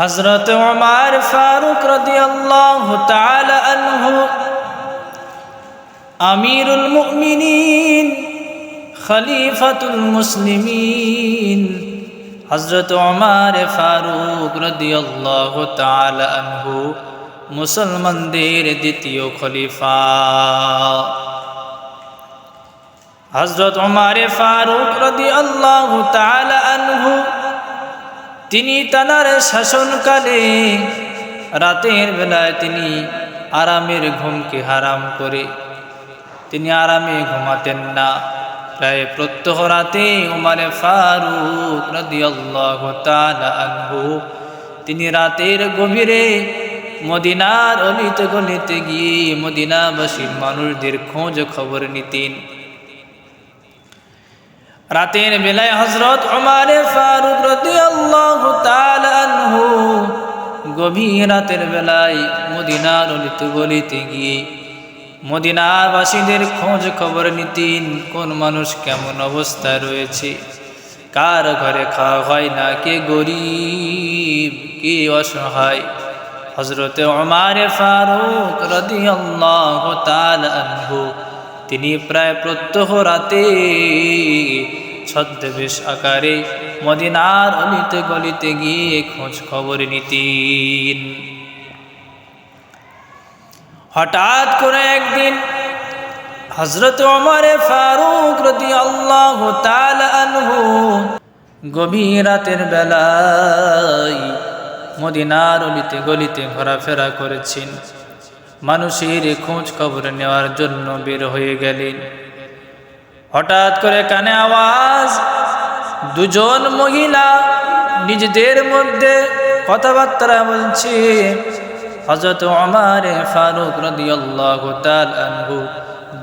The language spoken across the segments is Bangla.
হজরত ওমর ফারুক রাদিয়াল্লাহু তাআলা আনহু, আমিরুল মুমিনিন, খলিফাতুল মুসলিমিন হজরত ওমর ফারুক রাদিয়াল্লাহু তাআলা আনহু, মুসলমানদের দ্বিতীয় খলিফা। হজরত ওমর ফারুক রাদিয়াল্লাহু তাআলা আনহু তিনি তানার শাসনকালে রাতের বেলায় তিনি আরামের ঘুমকে হারাম করে, তিনি আরামে ঘুমাতেন না। প্রায় প্রত্যহ রাতে উমারে ফারুক আনহু, তিনি রাতের গভীরে মদিনার অলিত গলিতে গিয়ে মদিনাবাসীর মানুষদের খোঁজ খবর নিতেন। রাতের বেলায় হজরত ওমারে ফারুক আনহু গভীর রাতের বেলায় মদিনার অলিত গলিতে গিয়ে মদিনাবাসীদের খোঁজ খবর নিতেন, কোন মানুষ কেমন অবস্থায় রয়েছে, কার ঘরে খাওয়া হয় না, কে গরিব, কে অসহায়। হজরতে ওমারে ফারুক রাদিয়াল্লাহু তাআলা তিনি প্রায় প্রত্যহ রাতে ছদ্মবেশ আকারে মদিনার অলিতে গলিতে গিয়ে খোঁজ খবর নিতেন। হঠাৎ করে একদিন হজরত ওমরে ফারুক রদি আল্লাহ গভীর রাতের বেলায় মদিনার অলিতে গলিতে ঘোরাফেরা করেছেন। মানুষের খোঁজ খবর নেওয়ার জন্য বের হয়ে গেলেন। হঠাৎ করে কানে আওয়াজ, দুজন মহিলা নিজেদের মধ্যে কথাবার্তা বলছে হজরত আমারে ফারুক রাদিয়াল্লাহু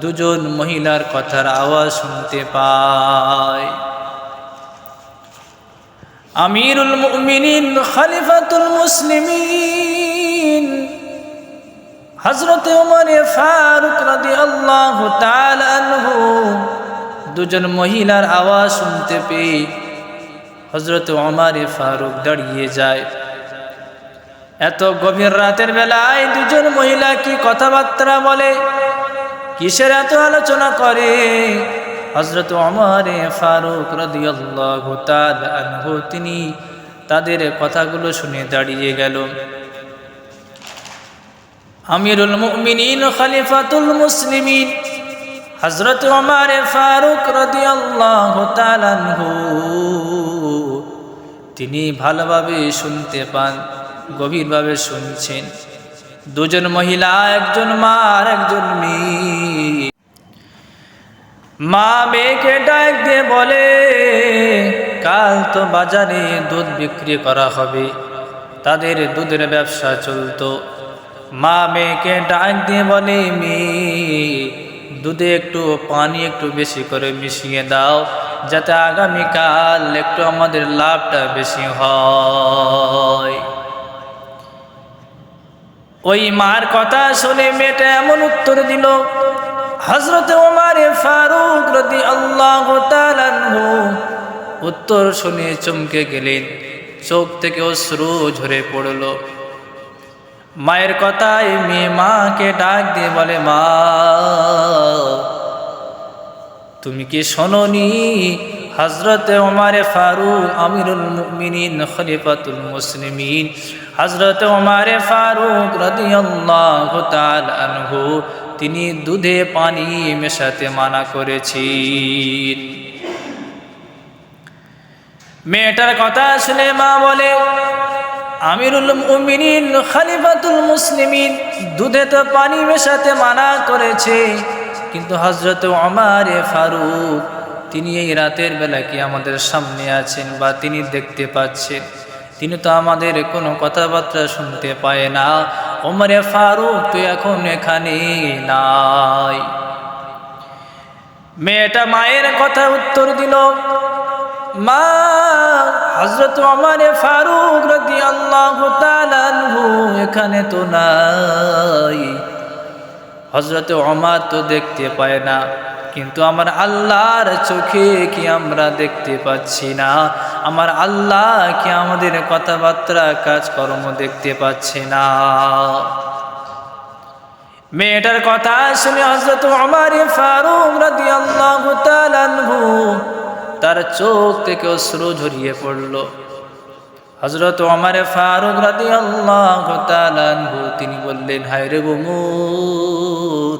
দুজন মহিলার কথার আওয়াজ শুনতে পায়। আমিরুল মুমিনিন খলিফাতুল মুসলিমিন। হজরত উমরে ফারুক রাদিয়াল্লাহু তাআলা আনহু দুজন মহিলার আওয়াজ শুনতে পেয়ে হজরত ওমরে ফারুক দাঁড়িয়ে যায়। এত গভীর রাতের বেলায় দুজন মহিলা কি কথাবার্তা বলে? কিসের এত আলোচনা করে? হজরত ওমরে ফারুক তিনি তাদের কথাগুলো শুনে দাঁড়িয়ে গেল। আমিরুল মুমিনিন খালিফাতুল মুসলিমিন হজরত ওমর ফারুক তাআলা আনহু, তিনি ভালোভাবে শুনতে পান, গভীরভাবে শুনছেন। দুজন মহিলা, একজন মা আর একজন মেয়ে। মা মেয়েকে ডাক দিয়ে বলে, কাল তো বাজারে দুধ বিক্রি করা হবে। তাদের দুধের ব্যবসা চলতো। মা মেয়েকে ডাক দিয়ে বলে, মেয়ে দুধে একটু পানি একটু বেশি করে মিশিয়ে দাও, যাতে আগামীকাল একটু আমাদের লাভটা বেশি হয়। ওই মার কথা শুনে মেয়েটা এমন উত্তর দিল হজরত ওমারে ফারুক রদি আল্লাহ উত্তর শুনে চমকে গেলেন, চোখ থেকে অশ্রু ঝরে পড়ল। মায়ের কথায় মেয়ে মাকে ডাক দিয়ে বলে, মা, তুমি কি শোনি হজরত ওমারে ফারুক আমিরুল মুমিনিন, খলিফাতুল মুসলিমিন। হজরত ওমারে ফারুক রাদিয়াল্লাহু তাআলা আনহু, তিনি দুধে পানি মেশাতে মানা করেছেন মেয়েটার কথা শুনে মা বলে আমিরুল মুমিনিন, খলিফাতুল মুসলিমিন দুধে তো পানি মেশাতে মানা করেছে। কিন্তু হজরত ওমারে ফারুক, তিনি এই রাতের বেলা কি আমাদের সামনে আছেন বা তিনি দেখতে পাচ্ছেন? তিনি তো আমাদের কোনো কথাবার্তা শুনতে পায় না। ওমরে ফারুক তো এখন এখানে নাই। মেয়েটা মায়ের কথা উত্তর দিল, মা হজরত আমারে ফারুক রদি আল্লাহ এখানে তো নাই। হজরত অমার তো দেখতে পায় না, কিন্তু আমার আল্লাহর চোখে কি আমরা দেখতে পাচ্ছি না? আমার আল্লাহ কি আমাদের কথাবার্তা, কাজকর্ম দেখতে পাচ্ছে না? মেয়েটার কথা শুনে হজরত আমার ফারুক তাআলা আনহু তার চোখ থেকে অশ্রু ঝরিয়ে পড়ল। হজরত আমার ফারুক তাআলা আনহু, তিনি বললেন, হায় রে গুমুর,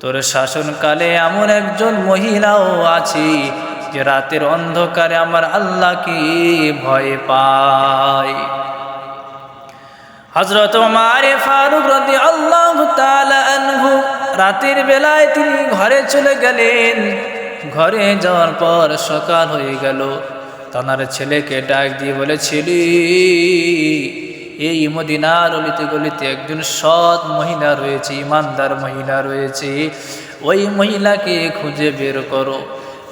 তোর শাসনকালে এমন একজন মহিলাও আছে যে রাতের অন্ধকারে আমার আল্লাহকে ভয় পায়। হজরত মারে ফারুক রদি আল্লাহ রাতের বেলায় তিনি ঘরে চলে গেলেন। ঘরে যাওয়ার পর সকাল হয়ে গেল। তানার ছেলেকে ডাক দিয়ে বলে ছেলে এই মদিনার অলিতে গলিতে একজন সৎ মহিলা রয়েছে, ইমানদার মহিলা রয়েছে। ওই মহিলাকে খুঁজে বের করো।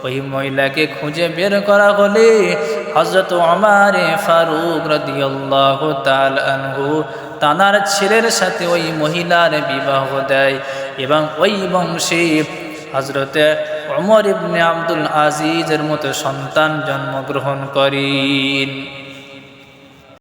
ওই মহিলাকে খুঁজে বের করা হলে হজরত আমারে ফারুক রাদিয়াল্লাহু তাআলা আনহু তানার ছেলের সাথে ওই মহিলার বিবাহ দেয় এবং ওই বংশে হজরতে ওমর ইবনে আব্দুল আজিজের মতো সন্তান জন্মগ্রহণ করেন।